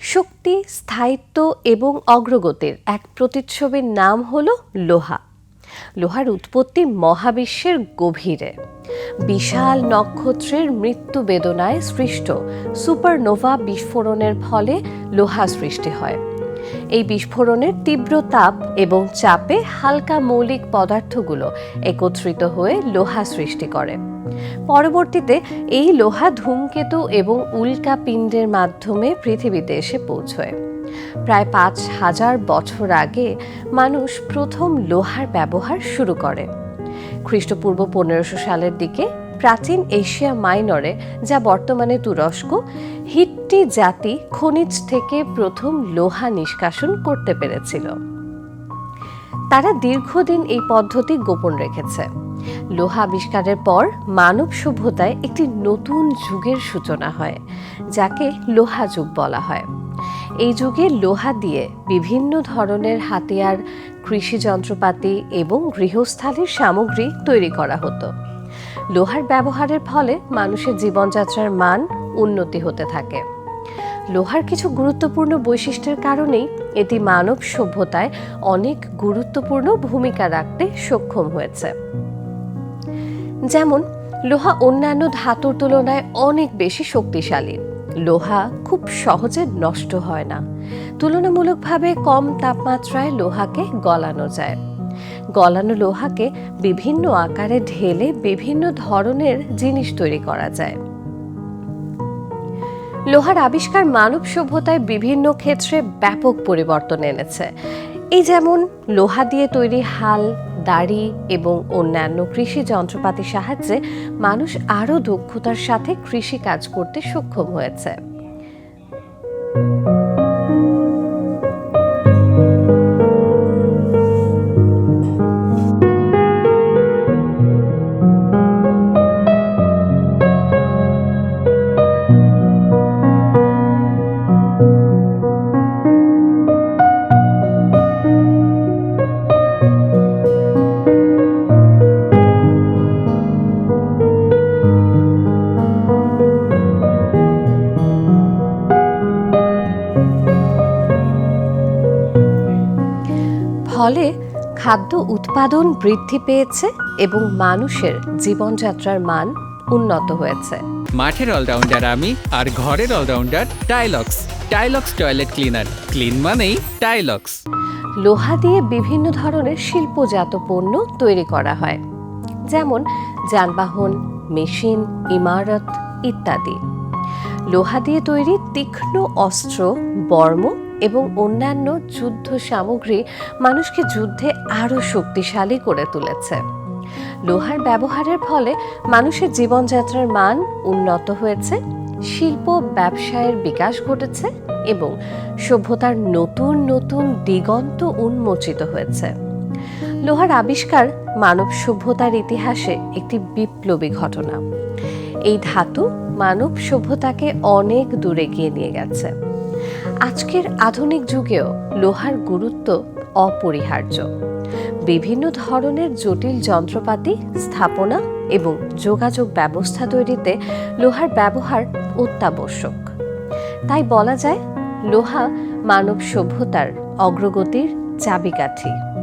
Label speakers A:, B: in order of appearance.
A: শক্তি, স্থায়িত্ব এবং অগ্রগতির এক প্রতিচ্ছবির নাম হল লোহা। লোহার উৎপত্তি মহাবিশ্বের গভীরে। বিশাল নক্ষত্রের মৃত্যু বেদনায় সৃষ্ট সুপারনোভা বিস্ফোরণের ফলে লোহা সৃষ্টি হয়। এই বিস্ফোরণের তীব্র তাপ এবং চাপে হালকা মৌলিক পদার্থগুলো একত্রিত হয়ে লোহা সৃষ্টি করে। পরবর্তীতে এই লোহা ধূমকেতু এবং উল্কা পিণ্ডের মাধ্যমে পৃথিবীতে এসে পৌঁছয়। প্রায় পাঁচ হাজার বছর আগে মানুষ প্রথম লোহার ব্যবহার শুরু করে। খ্রিস্টপূর্ব পনেরোশো সালের দিকে প্রাচীন এশিয়া মাইনরে, যা বর্তমানে তুরস্ক, হিট্টি জাতি খনিজ থেকে প্রথম লোহা নিষ্কাশন করতে পেরেছিল। তারা দীর্ঘদিন এই পদ্ধতি গোপন রেখেছে। লোহা আবিষ্কারের পর মানব সভ্যতায় একটি নতুন যুগের সূচনা হয়, যাকে লোহা যুগ বলা হয়। এই যুগে লোহা দিয়ে বিভিন্ন ধরনের হাতিয়ার কৃষি যন্ত্রপাতি এবং গৃহস্থালির সামগ্রী তৈরি করা হতো। লোহার ব্যবহারের ফলে মানুষের জীবনযাত্রার মান উন্নতি হতে থাকে। লোহার কিছু গুরুত্বপূর্ণ বৈশিষ্ট্যের কারণেই এটি মানব সভ্যতায় অনেক গুরুত্বপূর্ণ ভূমিকা রাখতে সক্ষম হয়েছে। যেমন, লোহা অন্যান্য ধাতুর তুলনায় অনেক বেশি শক্তিশালী। লোহা খুব সহজে নষ্ট হয় না। তুলনামূলকভাবে কম তাপমাত্রায় লোহাকে গলানো যায়। গলানো লোহাকে বিভিন্ন আকারে ঢেলে বিভিন্ন ধরনের জিনিস তৈরি করা যায়। লোহার আবিষ্কার মানব সভ্যতায় বিভিন্ন ক্ষেত্রে ব্যাপক পরিবর্তন এনেছে। এই যেমন লোহা দিয়ে তৈরি হাল, দাড়ি এবং অন্যান্য কৃষি যন্ত্রপাতির সাহায্যে মানুষ আরও দক্ষতার সাথে কৃষি কাজ করতে সক্ষম হয়েছে। ফলে খাদ্য উৎপাদন বৃদ্ধি পেয়েছে এবং মানুষের জীবনযাত্রার মান উন্নত হয়েছে।
B: মাঠের অলরাউন্ডার আমি আর ঘরের allrounder Tilex. Tilex toilet cleaner. Clean মানেই টাইলক্স।
A: লোহা দিয়ে বিভিন্ন ধরনের শিল্পজাত পণ্য তৈরি করা হয়। যেমন যানবাহন মেশিন ইমারত ইত্যাদি। লোহা দিয়ে তৈরি তীক্ষ্ণ অস্ত্র বর্ম এবং অন্যান্য যুদ্ধ সামগ্রী মানুষকে যুদ্ধে আরও শক্তিশালী করে তুলেছে। লোহার ব্যবহারের ফলে মানুষের জীবনযাত্রার মান উন্নত হয়েছে, শিল্প ব্যবসায়ের বিকাশ ঘটেছে এবং সভ্যতার নতুন নতুন দিগন্ত উন্মোচিত হয়েছে। লোহার আবিষ্কার মানব সভ্যতার ইতিহাসে একটি বিপ্লবী ঘটনা। এই ধাতু মানব সভ্যতাকে অনেক দূরে গিয়ে নিয়ে গেছে। আজকের আধুনিক যুগেও লোহার গুরুত্ব অপরিহার্য। বিভিন্ন ধরনের জটিল যন্ত্রপাতি, স্থাপনা এবং যোগাযোগ ব্যবস্থা তৈরিতে লোহার ব্যবহার অত্যাবশ্যক। তাই বলা যায়, লোহা মানব সভ্যতার অগ্রগতির চাবিকাঠি।